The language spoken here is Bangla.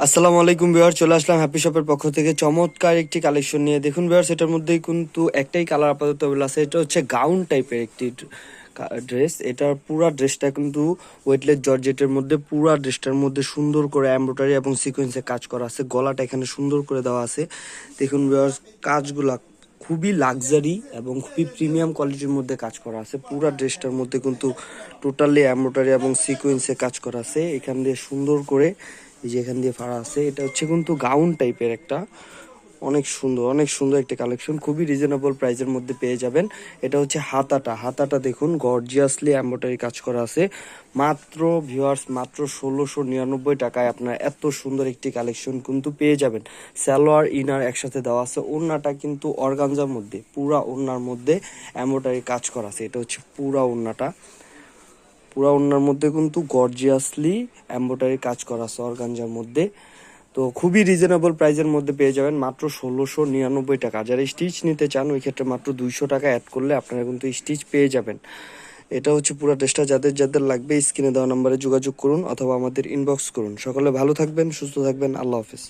আসসালামু আলাইকুম বিহার চলে আসলাম হ্যাপি শপের পক্ষ থেকে। চমৎকার একটি কালেকশন নিয়ে। দেখুন বিহার সেটার মধ্যেই কিন্তু একটাই কালার আপাতত available আছে। এটা হচ্ছে গাউন টাইপের একটি ড্রেস এটার পুরা ড্রেসটা কিন্তু ওয়েটলেস জর্জেটের মধ্যে, পুরা ড্রেসটার মধ্যে সুন্দর করে এমব্রয়ডারি এবং সিকোয়েন্সে কাজ করা আছে। গলাটা এখানে সুন্দর করে দেওয়া আছে। দেখুন বিহার কাজগুলা খুবই লাক্সারি এবং খুবই প্রিমিয়াম কোয়ালিটির মধ্যে কাজ করা আছে। পুরা ড্রেসটার মধ্যে কিন্তু টোটালি এমব্রয়ডারি এবং সিকোয়েন্সে কাজ করা আছে। এখান দিয়ে সুন্দর করে এই যে এখান দিয়ে ফাড়া আছে, এটা হচ্ছে কিন্তু গাউন টাইপের একটা। অনেক সুন্দর অনেক সুন্দর একটা কালেকশন। খুবই রিজনেবল প্রাইসের মধ্যে পেয়ে যাবেন। এটা হচ্ছে হাতাটা। হাতাটা দেখুন গর্জিয়াসলি এম্ব্রয়ডারি কাজ করা আছে। মাত্র ভিউয়ার্স মাত্র ষোলোশো নিরানব্বই টাকায় আপনার এত সুন্দর একটি কালেকশন কিন্তু পেয়ে যাবেন। সালোয়ার ইনার একসাথে দেওয়া আছে। ওড়নাটা কিন্তু অর্গানজার মধ্যে, পুরা ওড়নার মধ্যে এম্ব্রয়ডারি কাজ করা আছে। এটা হচ্ছে পুরা ওড়নাটা। পুরা ওড়নার মধ্যে কিন্তু গর্জিয়াসলি এম্ব্রয়ডারি কাজ করা আছে অর্গানজার মধ্যে। তো খুবই রিজনেবল প্রাইসের মধ্যে পেয়ে যাবেন মাত্র ষোলোশো নিরানব্বই টাকা। যারা স্টিচ নিতে চান, ওই ক্ষেত্রে মাত্র দুইশো টাকা অ্যাড করলে আপনারা কিন্তু স্টিচ পেয়ে যাবেন। এটা হচ্ছে পুরো ড্রেসটা যাদের যাদের লাগবে, স্ক্রিনে দেওয়া নাম্বারে যোগাযোগ করুন অথবা আমাদের ইনবক্স করুন। সকলে ভালো থাকবেন, সুস্থ থাকবেন। আল্লাহ হাফিজ।